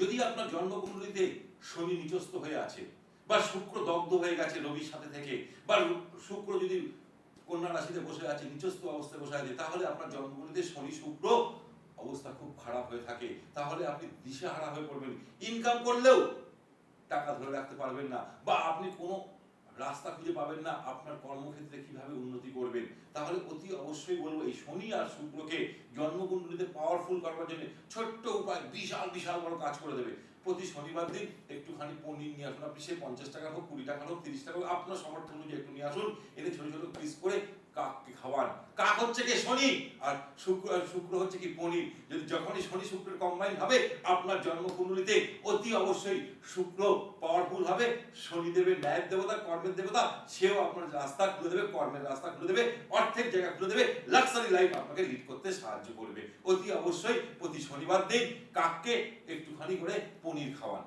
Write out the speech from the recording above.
যদি আপনার জন্মকুণ্ডলিতে শনি নিচস্থ হয়ে আছে, বা শুক্র দগ্ধ হয়ে গেছে রবির সাথে থেকে, বা শুক্র যদি কন্যা রাশিতে বসে আছে, নিচস্থ অবস্থায় বসে আছে, তাহলে আপনার জন্মকুণ্ডলিতে শনি শুক্র অবস্থা খুব খারাপ হয়ে থাকে। তাহলে আপনি দিশেহারা হয়ে পড়বেন। ইনকাম করলেও টাকা ধরে রাখতে পারবেন না, বা আপনি কোনো রাস্তা খুঁজে পাবেন না, আপনার কর্মক্ষেত্রে কীভাবে উন্নতি করবেন। তাহলে অতি অবশ্যই বলব, এই শনি আর শুক্রকে জন্মকুণ্ডলিতে পাওয়ারফুল করবার জন্য ছোট্ট উপায়, বিশাল বিশাল বড় কাজ করে দেবে। প্রতি শনিবার দিন একটুখানি পনির নিয়ে আসুন আপনি, সে পঞ্চাশ টাকা হোক, কুড়ি টাকা হোক, তিরিশ টাকা হোক, আপনার সমর্থ অনুযায়ী একটু নিয়ে আসুন, এনে ছোট ছোট পিস করে কাককে খাওয়ান। কাক হচ্ছে কি শনি, আর শুক্র আর শুক্র হচ্ছে কি পনির। যদি যখনই শনি শুক্রের কম্বাইন হবে আপনার জন্মকুণ্ডলিতে অতি অবশ্যই শুক্র পাওয়ারফুল হবে শনিদেবের ন্যায়ের দেবতা, কর্মের দেবতা, সেও আপনার রাস্তা খুলে দেবে, কর্মের রাস্তা খুলে দেবে, অর্থের জায়গা খুলে দেবে লাক্সারি লাইফ আপনাকে লিড করতে সাহায্য করবে। অতি অবশ্যই প্রতি শনিবার দিন কাককে একটুখানি করে পনির খাওয়া